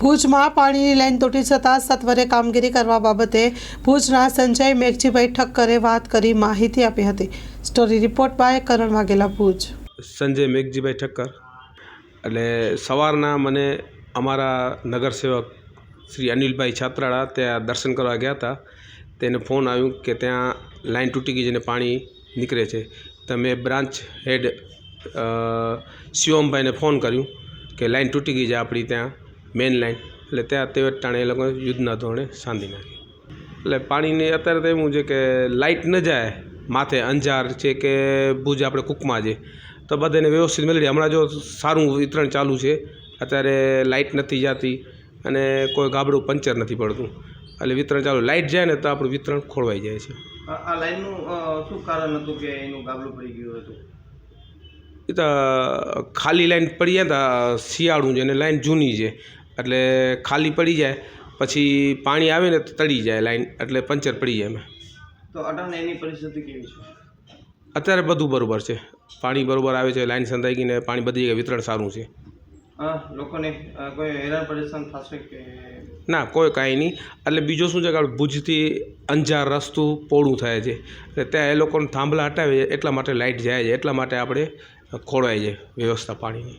ભુજમાં પાણીની લાઈન તૂટી જતાં સત્વરે કામગીરી કરવા બાબતે ભુજના સંજય મેઘજીભાઈ ઠક્કરે વાત કરી માહિતી આપી હતી. Story report by Karan Vaghela Bhuj. Sanjay Meghjibhai Thakkar. એટલે સવારના મને અમારા નગરસેવક શ્રી અનિલભાઈ છાત્રાળા ત્યાં દર્શન કરવા ગયા હતા. તેને ફોન આવ્યું કે ત્યાં લાઈન તૂટી ગઈ છે અને પાણી નીકળે છે. તમે બ્રાન્ચ હેડ શિવમભાઈને ફોન કર્યું કે લાઇન તૂટી ગઈ છે આપણી ત્યાં. મેઇન લાઇન એટલે ત્યાં તે ટાણે એ લોકો યુદ્ધના ધોરણે સાંધી નાખી. એટલે પાણીની અત્યારે તો એવું છે કે લાઇટ ન જાય માથે અંજાર છે કે ભુજ આપણે કૂકમાં છે તો બધાને વ્યવસ્થિત મળી હમણાં જો સારું વિતરણ ચાલુ છે અત્યારે લાઇટ નથી જતી અને કોઈ ગાબડું પંચર નથી પડતું. એટલે વિતરણ ચાલુ. લાઇટ જાય ને તો આપણું વિતરણ ખોળવાઈ જાય છે. આ લાઇનનું શું કારણ હતું કે એનું ગાબડું પડી ગયું હતું? એ તો ખાલી લાઈન પડી જાય હતા તો શિયાળું છે અને લાઈન જૂની છે. એટલે ખાલી પડી જાય પછી પાણી આવે ને તો તળી જાય લાઈન એટલે પંચર પડી જાય એમાં. તો અટાણે એની પરિસ્થિતિ કેવી છે? અત્યારે બધું બરાબર છે. પાણી બરાબર આવે છે લાઈન સંધાઈ ગઈને પાણી બધી જગ્યાએ વિતરણ સારું છે. લોકોને કોઈ હેરાન પરેશાન થશે કે? ના કોઈ કાંઈ નહીં. એટલે બીજું શું છે કે ભુજથી અંજાર રસ્તું પોળું થાય છે. એટલે ત્યાં એ લોકોને થાંભલા હટાવે એટલા માટે લાઇટ જાય છે એટલા માટે આપણે ખોળવાય છે વ્યવસ્થા પાણીની.